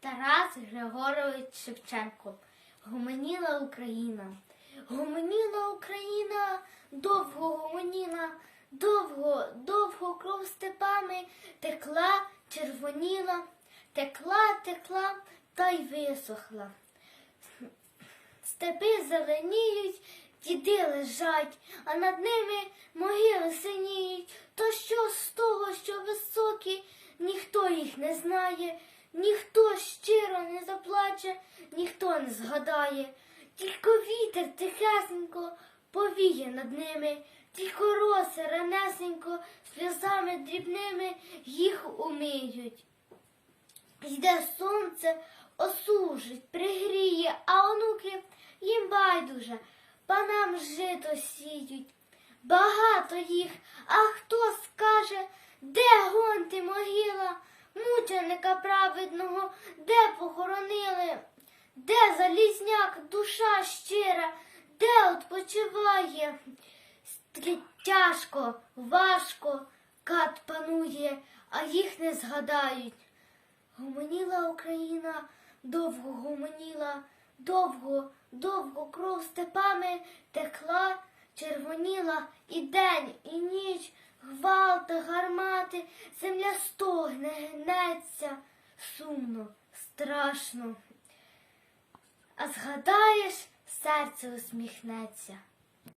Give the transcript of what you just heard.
Тарас Григорович Шевченко. Гомоніла Україна. Гомоніла Україна, довго гомоніла, довго, довго кров степами текла, червоніла, текла, текла та й висохла. Степи зеленіють, діди лежать, а над ними могили синіють. То що з того, що високі, ніхто їх не знає, заплаче, ніхто не згадає. Тільки вітер тихесенько повіє над ними, тільки роси ранесенько сльозами дрібними їх умиють. Йде сонце, осушить, пригріє, а онуки їм байдуже, панам жито сіють. Багато їх, а хто скаже, де гонти могила, мученика праведного, де залізняк, душа щира, де відпочиває. Тяжко, важко, кат панує, а їх не згадають. Гомоніла Україна, довго гомоніла, довго, довго кров степами текла, червоніла і день, і ніч, гвалти, гармати, земля стогне, гнеться, сумно, страшно. А згадаєш, серце усміхнеться.